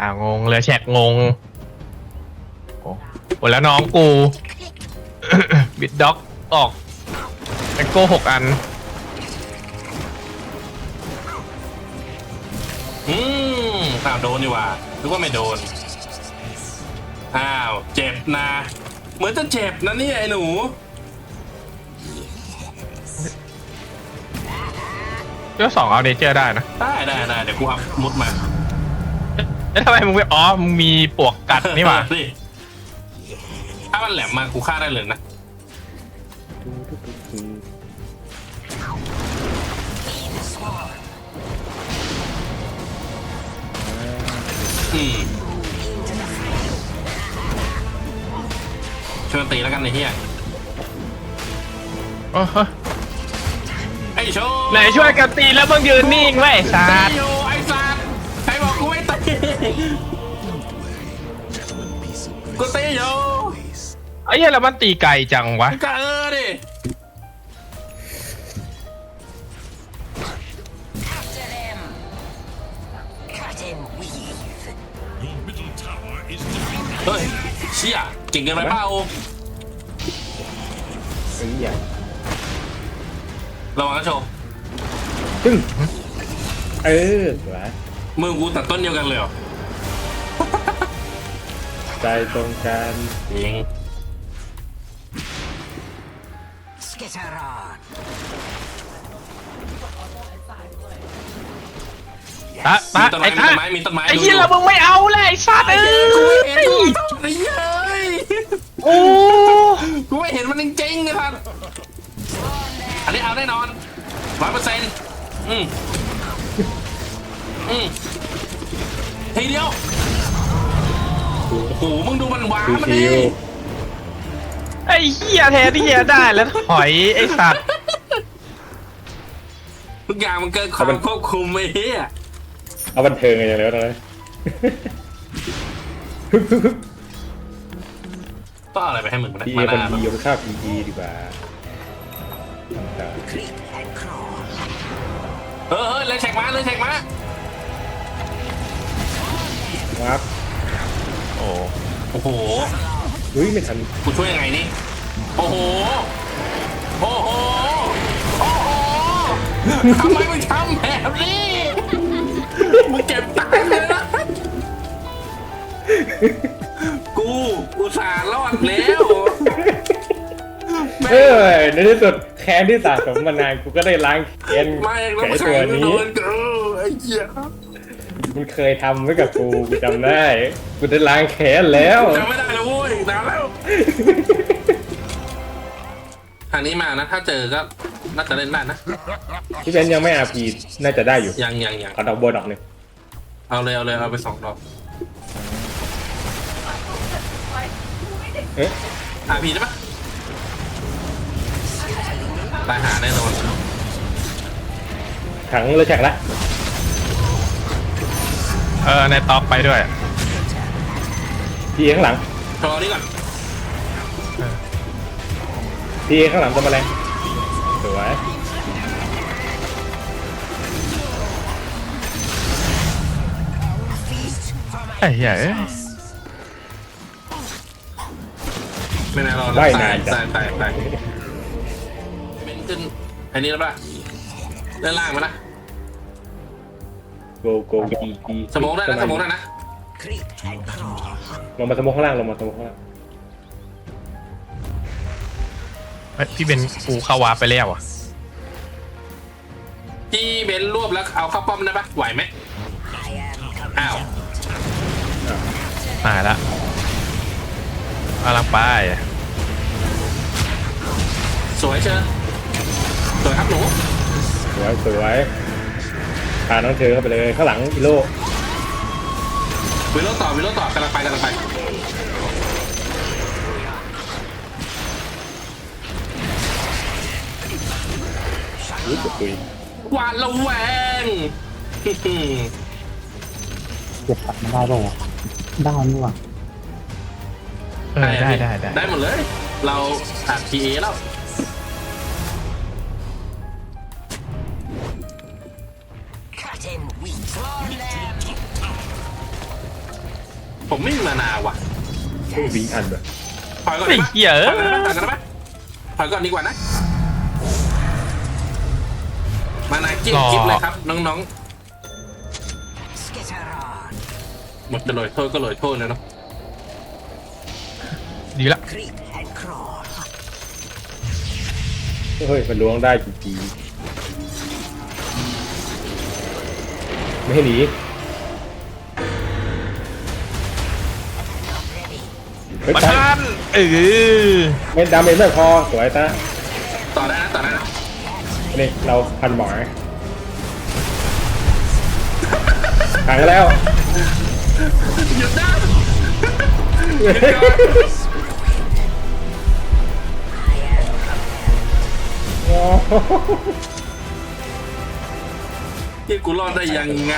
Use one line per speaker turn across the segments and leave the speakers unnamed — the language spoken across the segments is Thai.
อ่างงเรือแฉกงงโอ้โหแล้วน้องกู บิดด็อกออกแอคโก้หกอัน
อืมอ้าวโดนดีกว่าหรือว่าไม่โดน อ้าว เจ็บนะ เหมือนจะเจ็บนะเนี่ยไอ้หนู
เจ้าสองเอาเนเจอร์ได้นะ
ได้ได้ได้เดี๋ยวกูอัพมุดมา
แล้วทำไมมึงไปอ๋อมึงมีปวกกัดนี่หว่า
สิถ้ามันแหลมมากูฆ่าได้เลยนะอืมช่วยกันตีแล้วกันไอ้เหี้ย
โอ้โห
ไอ้โชว์
ไหนช่วยกันตีแล้วมึงยืนนิ่งไว้ไอ้สั
ตี
ตว์
อยู่ กูไม่ตีกูตีอยู่
ไอ้เหี้ยแล้วมันตีไกลจังวะ
ก็เออดิ
Capture them. Cut him weave.
Your middle tower is defeated.
เฮ้ยเชี่ยเก่งเกินไปเปล่า
เอ้ยอย่า
ระวังนะโชว์
ตึ้งเออสวย
มือกูตัดต้นเดียวกันเลยเหรอ
ใจตรงกัน
จริง
Skitter on.
ตะตะ
มีต้น
ไอ้
ไม้มี
ตะ
ต้นไม้มีต้นไม้
ไอ้
ดู
เหี้ย
ดู
แล้วมึงไม่เอาเลยไอ้สัตว์เอ้
กูไม่เห็น
ย
ไอ้เหี้ยเอ้ย
โอ้
กูไม่เห็นมันจริงๆนะครับอันนี้เอาแน่นอนร้อยเปอร์เซ็นต์อืม อืมทีเดียวโอ้โหมึงดูมันว้า
ชิว
มัน
ชิ
ดิ
ว
ไอ้เหี้ยแทนที่จะได้แล้วถอยไอ้สัตว์
ทุกอย่างมันเกินความควบคุมไอ้เหี้ย
เอาบันเทิงกันอย่างเดียวตอนนั้นฮึบฮึบฮึบ
ต้องเอาอะไรไปให้มึงนะ
พีเอ
มา
คน
นา
ดียกค่าพีดีดีกว่าทำตาม
Creep and crawl.
เออเฮ้ยเลยแฉกมาเลยแฉกมา
วับ
โอ้
โอ้โห
อุ้ยไม่ทัน
กูช่วยยังไงนี่โอ้โหโอ้โหโอ้โหทำไมมึงทำแบบนี้มึงเก็บตังค์เลยนะกูอุตส่าห์รอดแล้ว
เออในที่สุดแค้นที่สะสมมานานกูก็ได้ล้างแค้น
ไม่แล้ว
แก่
มัน
ตัว
โด
นี้
นกูไอ้เหี้ย
มันเคยทำไว้กับกูกูจำได้ กูได้ล้างแค้นแล้ว
จำไม่ได้แล้วโว้ยนานแล้วทางนี้มานะ ถ้าเจอก็น่าจะเล่นได้นะ
พี่เบนยังไม่อาพีน่าจะได้อยู่
ยังยังยัง
เอาดอกโบดอกหนึ่ง
เอาเลยเอาเลยเอาไปสองดอก
เอ๊ะ
หาผีได้ปะตายหาแน่นอน
ถังเลยแฉกละ
เออในต็อกไปด้วย
พีเอข้างหลัง
รอนี่ก่อน
พีเอข้างหลังตัวแมลงสวย
ไอ้เหี้ยเอ้ย
ไม่นานรอ
ว่าย
ตานา
ยนจั
ตาย
ง
ตายตายเป็นขึ้นอันนี้แล้วป่ะเล่นล่างมานะ
โกโกดีดี
สมองได้นะสมองได้นะ
Creep and crawl.
ลงมาสมองข้างล่างลงมาสมองข้างล่าง
เฮ้ยพี่เบนกูเข้าวาร์ปไปแล้วอะ
ที่เบนรวบแล้วเอาเข้าป้อมได้ปะไหวไหม
I am coming.
อ้าว
ตายละกำลังไป
สวยเชิญสวยครับหนู
สวยสวย พาน้องเธอเข้าไปเลยข้างหลังอีโล
วิโรจน์ต่อวิโรจน์ต่อกำลังไปกำลังไป
อุ้ยจะคุย
หวาดระแวง
เก็บตัดมาได้ป่าวะได้นี่หว่า
เออได้ได้ได้
ได้หมดเลย เราอัดทีเอแล้ว ผมไม่มีมานาว่ะ
วิ่งอันแบบ
ถอยก่อน
ไอ้
ดีปะ
เหี้ย
ถ
เอ
อยก่อนได้
อ
ปะถอยก่อนได้ปะถอยก่อนดีกว่านะ มานาเก็บคลิปเลยครับ น้อง
Skitter on.
ๆหมดจะลอยโทษก็ลอยโทษเลยเนาะ
ดีละ
Creep and crawl.
เฮ้ย มันล้วงได้จริงๆไม่ให้หนี เฮ้ย
ประ
ตาย
ธานเออ
ไม่ดาเมจไม่พอสวยตา
ต่อได้นะต่อได้นะ
นี่เราพันหมอขังแล้ว
หยุดนะ
โอ้โห
ที่กูรอดได้ยังไง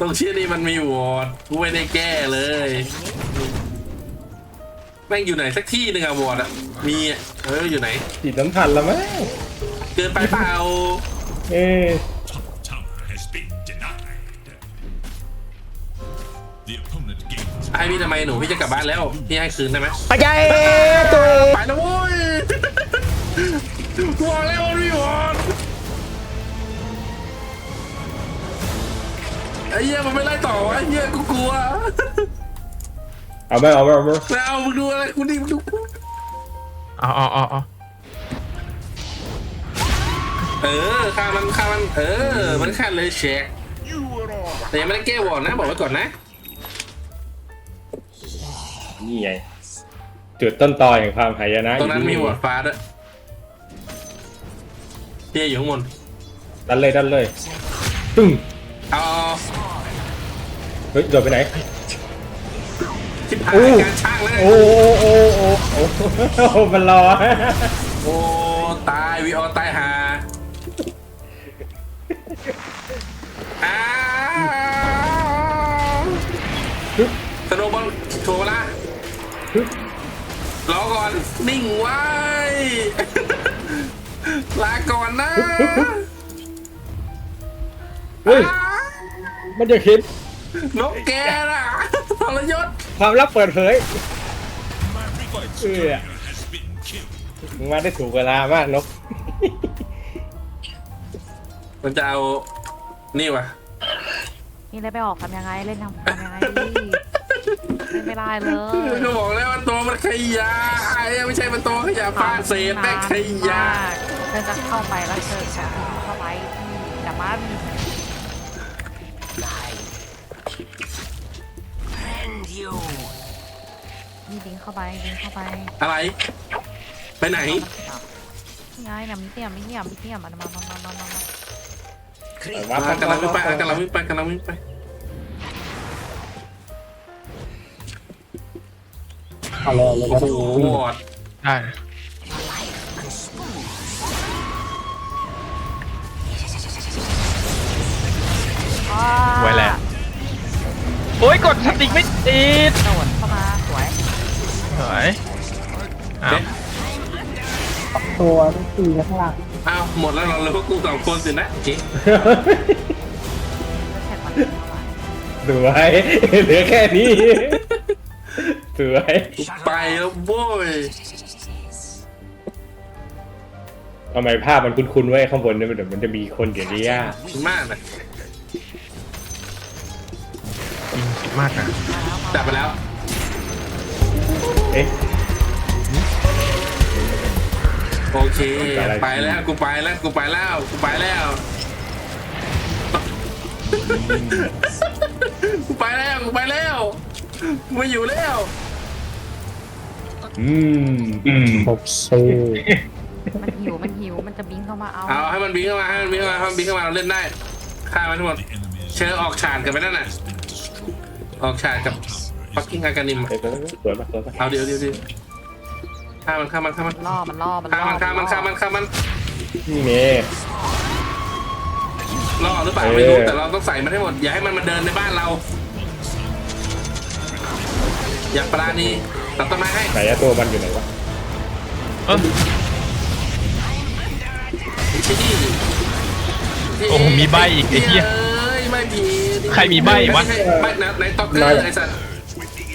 ตรงเชี่ยนี่มันมีวอร์ดกูไม่ได้แก้เลยแม่งอยู่ไหนสักที่หนึ่งอะวอร์ดอะมีอะเอออยู่ไหน
จิตสัมผัสละมั้ง
เกินไปเปล่า
เอ๊ะ
Top tower has been denied. The opponent gains
ให้พี่ทำไมหนูพี่จะกลับบ้านแล้วพี่ให้คืนได้ไหม
ไปใจตัวเอง
ไปนะโว้ยบอกแล้วว่าพี่วอร์ด อ้เหี้ยมันไม่ไล่ต่อวะไอ้เหี้ยกูกลัว
เอาไหมเอาไหมเอาไหม
ไม่เอามึงดูอะไรกูดิมึงดูกู
เอาเอาเอาเอา
เออฆ่ามันฆ่ามันเออ มันฆ่าเลยเช็คแต่ยังไม่ได้แก้วอร์ดนะบอกไว้ก่อนนะ
นี่ไงจุดต้นตอแห่งความหายนะ
ตรงนั้นมี
ยู่
วอร์ดฟ้าด้วยเฮียอยู่ข้างบน
ดันเลยดันเลยตึ้ง
เอา
เฮ้ยโดดไปไหน
ทิพหา
โอ้
ยการช่างแล้ว
โอ้โอ้โอ้โอ้โอ้มันรอ
โอ้ตายวีออตายหาอ้าวสโนว์บอลโชว์ละรอก่อนนิ่งไว้ลาก่อนนะ
เฮ้ย มันจะคิด
นกแกน่ะทรยศ
ความลับเปิดเผย
my record
Yeah.
has been killed.
มึงมาได้ถูกเวลามากนก
มันจะเอานี่วะ
นี่เลยไปออกทำยังไงเล่นทำทำยังไงดีเล่นไม่ได้เลย
ก็บอกแล้วว่าตัวมันขยะไอ้ไม่ใช่มันตัวขยะฟาดเศษแม่งขยะ
เธอจะเข้าไปแล้วเธอจะ นี่ดิงเข้าไปดิงเข้าไป
อะไร ไปไหน
นี่ไงเนี่ยมีเตี้ยมีเตี้ยมีเตี้ยมันมามามามามา
Creep
วับ
อะกำลังวิ่งไปอะกำลังวิ่งไปกำลังวิ่งไป
เอาเลยเลยก็
โอ้
ได้
โห
วิ่ง
วอร์ด
ได้
life and spoon.
ไว้แล้วโอ้ยกดสติกไม่ติด
โดดเข้ามา สวย
สวยอ้าว
ตัวต้องตีข้างหลัง
อ้าวหมดแล้วเราเหลยพวกกูสองคนสินะโอเค
แล้วแท็กมันเข้าไป
สวยเหลือแค่นี้สวย
ไปแล้วโว้ย
ทำไมภาพมันคุ้นๆไว้ข้างบนเนี่ยมันเดี๋ยวมันจะมีคนเดี๋ยวนี้อะ
มากนะ
ยิงคิดมากนะ
จับไปแล้ว
เอ๊ะ
โอเค
อะไร
ไปแล้วกูไปแล้วกูไปแล้วกูไปแล้ว กูไปแล้วกูไปแล้วกูไม่อยู่แล้ว
อืมอืม
โอเค
มันหิว มันหิว มันจะบิงเข้ามาเอา
เอาให้มันบิงเข้ามาให้มันบิงเข้ามาให้มันบิงเข้ามาเราเล่นได้ฆ่ามันทั้งหมด
The enemy's
เชิญออกฉากกันไปนั่นน่ะ
has been destroyed.
ออกฉากกับ ปักกิ้งอาการิม
เอ้ยสวยมากสวยมาก
เอาเดี๋ยวเดี๋ยวเดี๋ยวฆ่ามันฆ่ามันฆ่ามัน
ล่อมันล่อมัน
ฆ่า
ล่อ
มันฆ่ามันฆ่ามันฆ่ามัน
นี่เม
ล่อหรือเปล่า
เออ
ไม่รู้แต่เราต้องใส่มันให้หมดอย่าให้มันมาเดินในบ้านเรา อย่าปราณีตัดต้นไม้ให้
ไหนอะตัวมันอยู่ไหนวะ
เออ
ที่นี่
โอ้โหมีใบอีกไอ้เหี้ย
เอ้ยไม่มี
ใครมีใบ้วะ
ไม่ใช่ใบ้นะในต็อกเกอร์ไอ้สัตว์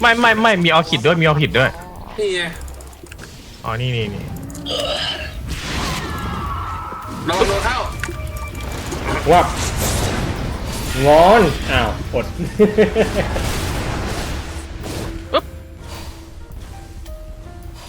ไม่ไม่ไม่มีออคิดด้วยมีออคิดด้วย
นี่ไง
อ๋อนี่นี่นี่
ลองโดนเข้า
ว่าบงอนอ้าวอด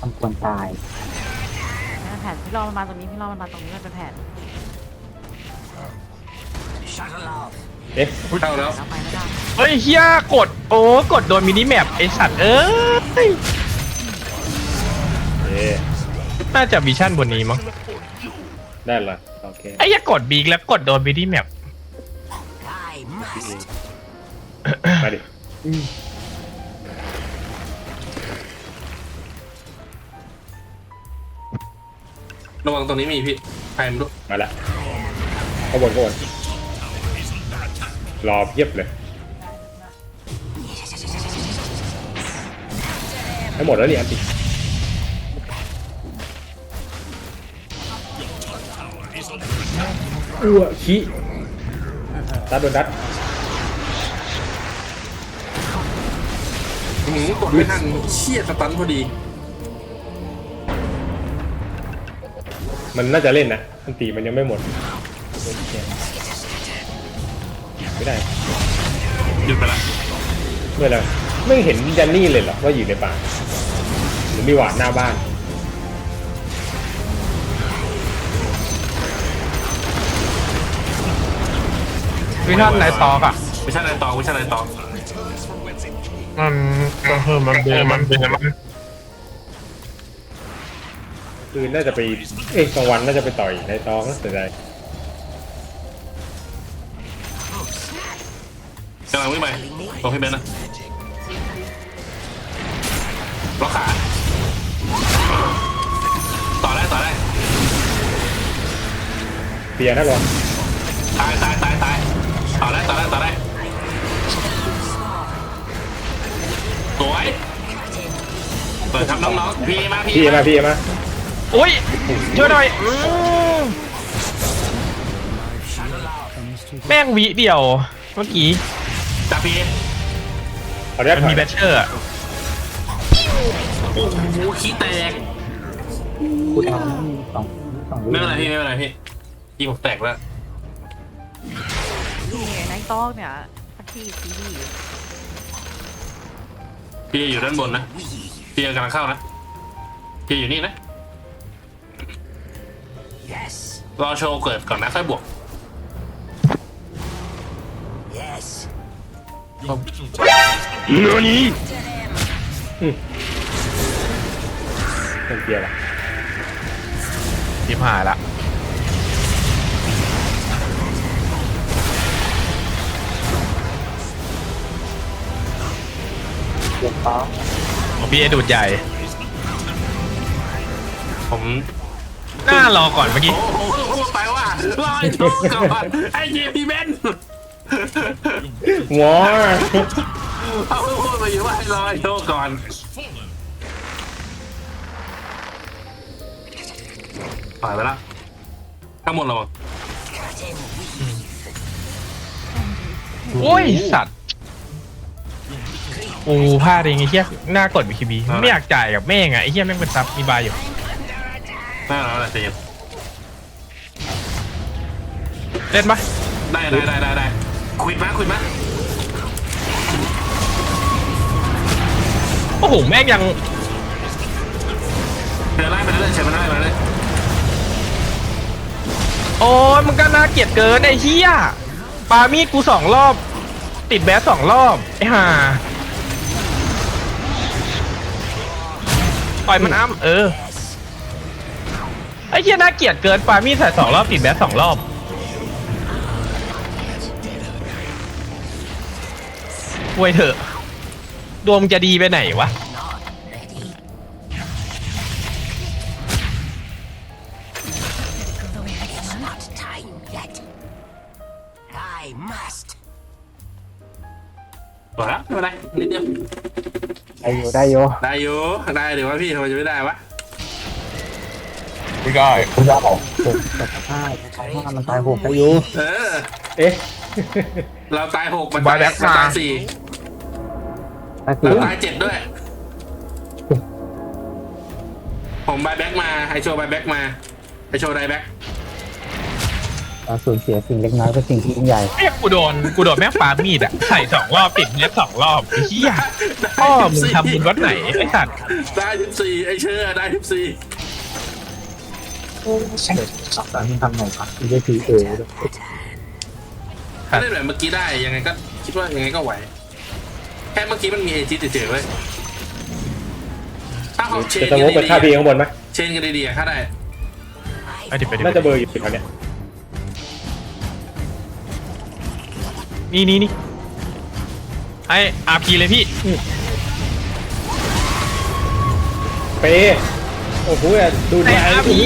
ทำควรตาย
นั่นแผนพี่รอมันมาตรงนี้พี่รอมันมาตรงนี้มันเป็นแผน
Shuttle off.
เอ๊ะ
เข้าแล้ว
แล้วไปไม่ได้
เฮ้ยเฮียกดโอ้กดโดนมินิแมปไอสัตว์เอ้ย
เอ๊ะ
น่าจะวิชั่นบนนี้มั้ง
ได้ละโอเค
ไอ้เหี้ยกดบีกแล้วกดโดนมินิแมป
I must.
มาดิ
ระวังตรงนี้มีพี่ใครมันรู้
มาละขบวนขบวน รอเพียบเลยให้หมดแล้วนี่อันติอ้วขี้ตัดโดนดัด
หืมกดไม่ทันเชี่ยสตันพอดี
มันน่าจะเล่นนะอันติมันยังไม่หมด ไม่ได้
หยุดไปละ
เมื่อไหรไม่เห็นยันนี่เลยเหรอว่าอยู่ในป่าหรือมีหวาดหน้าบ้าน
วิชั่นไหนตอกอะ
ไม่ใช่อะไรตองไม่ใช่อะไรตอง
มันก็คือมันเบมันเบมัน
คือน่าจะไปเอ้ยกลางวันน่าจะไปต่อยในตองนะเสียดาย
กำลังวิ่งไปตรงพี่เบนซ์นะล็อกขาต่อได้ต่อได้
เปียร์นะรอน
ตายตายตายตายต่อได้ต่อได้ต่อได้สวยเปิดทำน้องๆพี่มาพี่
พี่มาพี่มา
อุ้ยช่วยหน่อยอืมแม่งวิเดียวเมื่อกี้
จับพี่
เอาเรียก
มันมีแบ
ถอย
ชเชอร์อะ
โอ้โหขี้แตก
พูดเอาสองสอง
ไม่เป็นไรพี่ไม่เป็นไรพี่ยิงผมแตกแล้ว
นี่ไงไนท์ตอกเนี่ยสักทีซีดี
พี่อยู่ด้านบนนะพี่กำลังเข้านะพี่อยู่นี่นะ
Yes.
รอโชว์เกิดก่อนนะค่อยบวก
Yes.
Your middle tower
นี่
เป็นเปียร์ละ
ทิมหายละ
เดือดฟ้า
ของพี่เอดูดใหญ่
ผม
หน้ารอก่อนเมื่อกี้
โอ้โหพูดไปว่ารอโชว์ก่อนไอ้เยี่พี่เบน
งอ
เอาพูดมาอยู่ว่าให้รอโชว์ก่อน
has fallen.
ปล่อยไปละข้างบนเราบอก
โอ้ยสัตว์กูพลาดเองไอ้เหี้ยหน้ากดบีคีบีไม่อยากจ่ายกับแม่งอะไอ้เหี้ยแม่งเป็นซับมีบายอยู่
น่ารักแหละเจม
เล่นปะ
ได้ได้ได้ได้ ได้คุยมาคุยมา
โอ้โหแม่งยัง
เดินไล่ไปเรื่อยๆเชิญมันไล่ไปเรื่อย
โอ้ยมึงก็น่าเกลียดเกินไอ้เหี้ยปามีดกูสองรอบ ติดแบสสองรอบไอ้ห่าปล่อยมันอ้ำเออไอ้เหี้ยน่าเกลียดเกินปามีดใส่สองรอบติดแบสสองรอบ ป่วยเถอะ ดวงจะดีไปไหนวะ
Not time yet. I must.
ๆปล่อยละไม่เป็นไรนิดเดียว
ได้อยู่ได้อยู่
ได้อยู่ได้เดี๋ยวว่าพี่ทำไมจะไม่ได้วะ
เไม่
ได้
คุณจะบอกหกแต่ห้าห้ามันตายหกได้อยู่
เออ
เอ๊ะ
เราตายหกมันตายมันตายสี่
ก็คื
เรา
อ
ตายเจ็ดด้วย ผมบายแบ็กมาไอโชว์บายแบ็กมาไอโชว์ไดแบ็ก
เราสูญเสียสิ่งเล็กน้อยเป็นสิ่งที่ยิ่งใหญ่
แม่งกูโดนกูโดนแม่งปามีดอะใส่สองรอบติดเนี้ยสองรอบไอ้เหี้ยพ่อมึงทำบุญวัดไหนไอ้สัตว์
ได้สิบสี่ไอเชื่อได้สิบสี่
ตอนที่ทำหน่อยครับที่ได้พีเอ
ถ้าเล่นแบบเมื่อกี้ได้ยังไงก็คิดว่ายังไงก็ไหว แค่เมื่อกี้มันมีเอจิตเฉยๆเว้ยถ้าเขาเชน
จะสมมติ
กั
กับค่าพีข้างบนไหม
เชนกันดีๆอะถ้าได้
ไปดิไปดิ
น่าจะเบอร์อยู่แถวเนี้ย
นี่นี่นี่ให้อาพีเลยพี่
เปโอ้โหดูด
ให้
มา
อาพี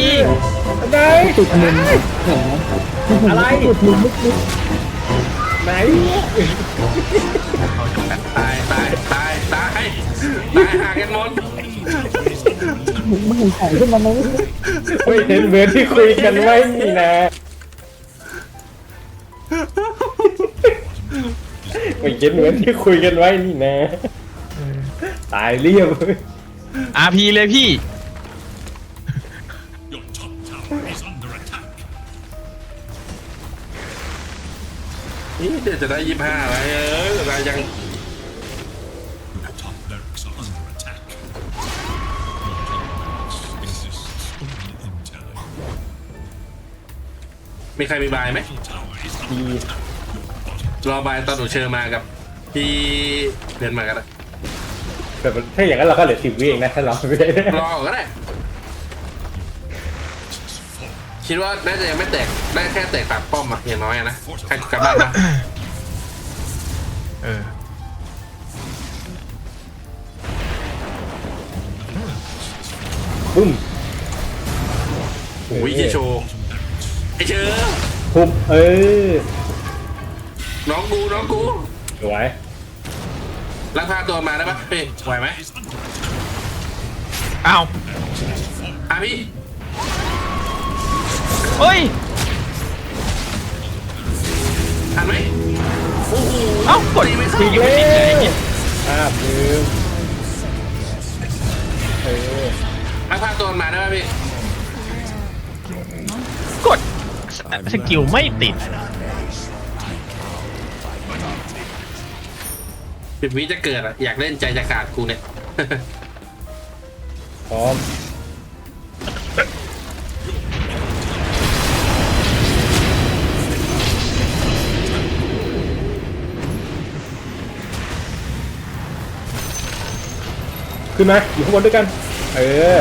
ได้
จุดมุมเห็นไหม
อะไร
จุดมุมมุก
ไหน
หากันหมด
มึงไม่เห็นของขึ้นมาไหม
ไม่เห็นเหมือนที่คุยกันไว้นี่นะไม่เห็นเหมือนที่คุยกันไว้นี่นะ ตายเรียบ
อาพีเลยพี่
Your top tower is under attack.
นี่เดี๋ยวจะได้ยี่ห้าอะไรเออแต่ได้ยัง มีใครมีบายไหม
Your tower is under attack.
รอบายตอนหนูเชิญมากับพี่เดินมากันนะ
แต่ถ้าอย่างนั้นเราก็เหลือสิบวิเองนะถ้าเราไม่ได้
รอก่อนก็ได้คิดว่าน่าจะยังไม่แตกได้แค่แตกปากป้อมอะอย่างน้อยอะนะใครกลับบ้านนะ
เออ
บึ้ม
โอ้ยเจโชว์ ไอเชิญ
ทุบเออ
น้องกูน้องกู
สวย
ลักพาตัวมาได้ปะเฮ้ยไหวไหม
Is under attack.
อ้าว
อะพี่
เฮ้ย
ทันไหมโอ้โห
เอ้ากด
ตีไม่เข้า
ทีไม่ติดเลยไอ้เหี้ย
ภาพลืมเออ
ลักพาตัวมาได้ปะพี่
สกิลไม่ติด
สิบวิจะเกิดอะอยากเล่นใจจะขาดกูเนี่ย
พร้อมขึ้นมาอยู่ข้างบนด้วยกัน เออ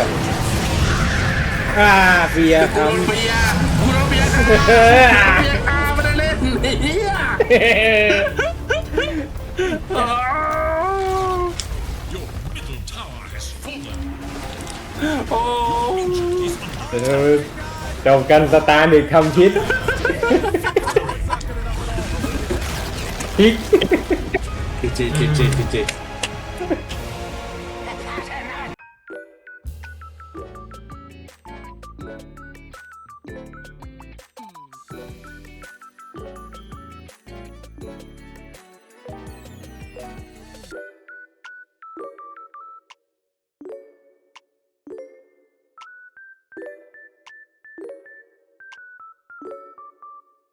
อ่าเบียร์
กู
ท
โดนเบียร์กูโดนเบียร์ค่ะำเบียร์ อาไม่ได้เล่นเฮียโอ้
จบกันสตาร์หนึ่งคำพิษพิก
จีจีจีจีจี